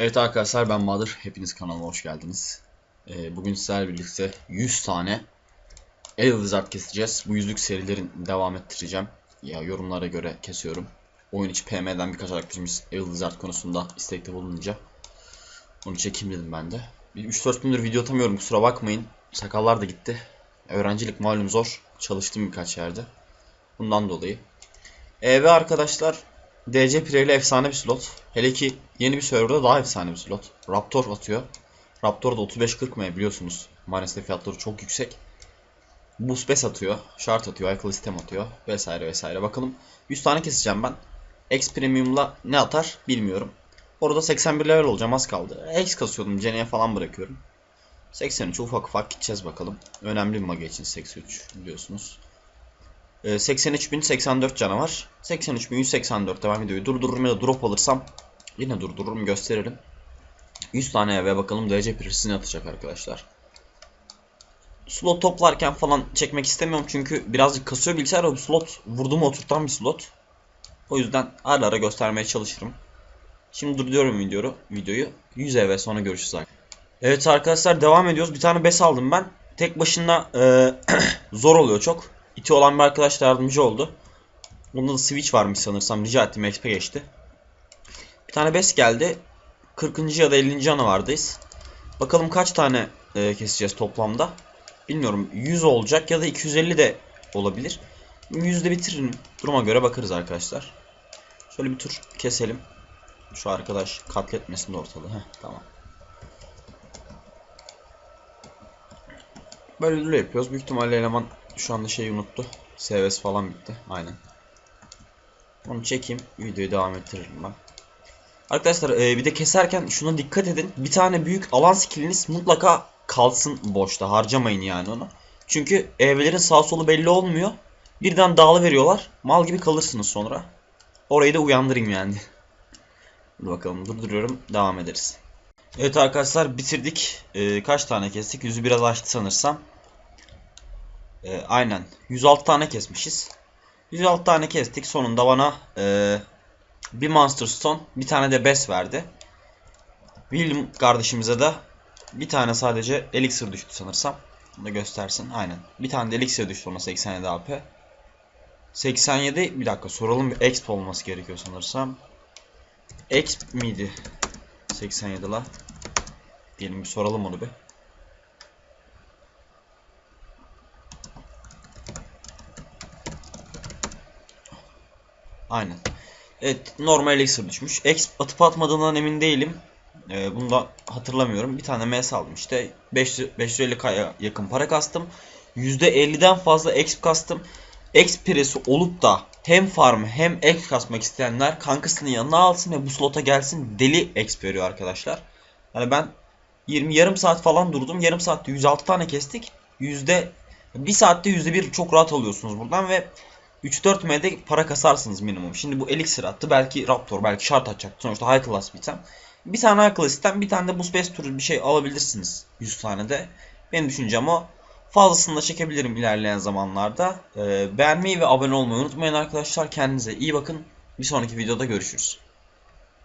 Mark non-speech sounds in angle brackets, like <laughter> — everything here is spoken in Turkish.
Evet arkadaşlar ben Bahadır. Hepiniz kanalıma hoş geldiniz. Ee, bugün sizlerle birlikte 100 tane El Wizard keseceğiz. Bu yüzlük serilerin devam ettireceğim. Ya yorumlara göre kesiyorum. Oyun içi PM'den birkaç arkadaşımız El Wizard konusunda istekte bulununca onu çekeyim dedim ben de. Bir 3-4 gündür video atamıyorum kusura bakmayın. Sakallar da gitti. Öğrencilik malum zor. Çalıştım birkaç yerde. Bundan dolayı. Ee, ve arkadaşlar DC Pirelli efsane bir slot. Hele ki yeni bir serverda daha efsane bir slot. Raptor atıyor. Raptor da 35-40 mı biliyorsunuz. Maalesef fiyatları çok yüksek. Boost Bes atıyor. Shard atıyor. Akıllı sistem atıyor. Vesaire vesaire. Bakalım 100 tane keseceğim ben. X Premium'la ne atar bilmiyorum. Orada 81 level olacağım az kaldı. X kasıyordum. Cene'ye falan bırakıyorum. 83 ufak ufak gideceğiz bakalım. Önemli bir mage için 83 biliyorsunuz. Ee, 83.084 canavar. 83.184'te ben videoyu durdururum ya da drop alırsam yine durdururum gösteririm. 100 tane eve bakalım DC Pierce'ini atacak arkadaşlar. Slot toplarken falan çekmek istemiyorum çünkü birazcık kasıyor bilgisayar o slot vurduğumu oturtan bir slot. O yüzden ara ara göstermeye çalışırım. Şimdi durduruyorum videoyu. videoyu. 100 eve sonra görüşürüz. Evet arkadaşlar devam ediyoruz. Bir tane bes aldım ben. Tek başına e, <clears throat> zor oluyor çok. İti olan bir arkadaş da yardımcı oldu. Bunda da switch varmış sanırsam. Rica ettim XP geçti. Bir tane bes geldi. 40. ya da 50. canavardayız. Bakalım kaç tane e, keseceğiz toplamda. Bilmiyorum 100 olacak ya da 250 de olabilir. 100'de bitiririm. Duruma göre bakarız arkadaşlar. Şöyle bir tur keselim. Şu arkadaş katletmesin de ortalığı. Heh, tamam. Böyle yapıyoruz. Büyük ihtimalle eleman şu anda şeyi unuttu. SVS falan bitti. Aynen. Onu çekeyim. Videoyu devam ettiririm ben. Arkadaşlar e, bir de keserken şuna dikkat edin. Bir tane büyük alan skilliniz mutlaka kalsın boşta. Harcamayın yani onu. Çünkü evlerin sağ solu belli olmuyor. Birden dağılı veriyorlar. Mal gibi kalırsınız sonra. Orayı da uyandırayım yani. Hadi bakalım durduruyorum. Devam ederiz. Evet arkadaşlar bitirdik. E, kaç tane kestik? Yüzü biraz açtı sanırsam. E, aynen. 106 tane kesmişiz. 106 tane kestik. Sonunda bana e, bir Monster Stone, bir tane de Bes verdi. William kardeşimize de bir tane sadece Elixir düştü sanırsam. Bunu da göstersin. Aynen. Bir tane de Elixir düştü ona 87 AP. 87 bir dakika soralım bir exp olması gerekiyor sanırsam. Exp miydi? 87 la. Diyelim bir soralım onu bir. Aynen. Evet normal elixir düşmüş. Exp atıp atmadığından emin değilim. Ee, bunu da hatırlamıyorum. Bir tane MS aldım işte. 550k yakın para kastım. %50'den fazla exp kastım. Exp piresi olup da hem farm hem exp kasmak isteyenler kankasının yanına alsın ve bu slota gelsin. Deli exp veriyor arkadaşlar. Yani ben 20 yarım saat falan durdum. Yarım saatte 106 tane kestik. Yüzde bir saatte yüzde bir çok rahat alıyorsunuz buradan ve 3-4 M'de para kasarsınız minimum. Şimdi bu Elixir attı. Belki Raptor, belki Shard atacak. Sonuçta High Class bir item. Bir tane High Class item, bir tane de Boost Base türü bir şey alabilirsiniz. 100 tane de. Benim düşüncem o. Fazlasını da çekebilirim ilerleyen zamanlarda. Ee, beğenmeyi ve abone olmayı unutmayın arkadaşlar. Kendinize iyi bakın. Bir sonraki videoda görüşürüz.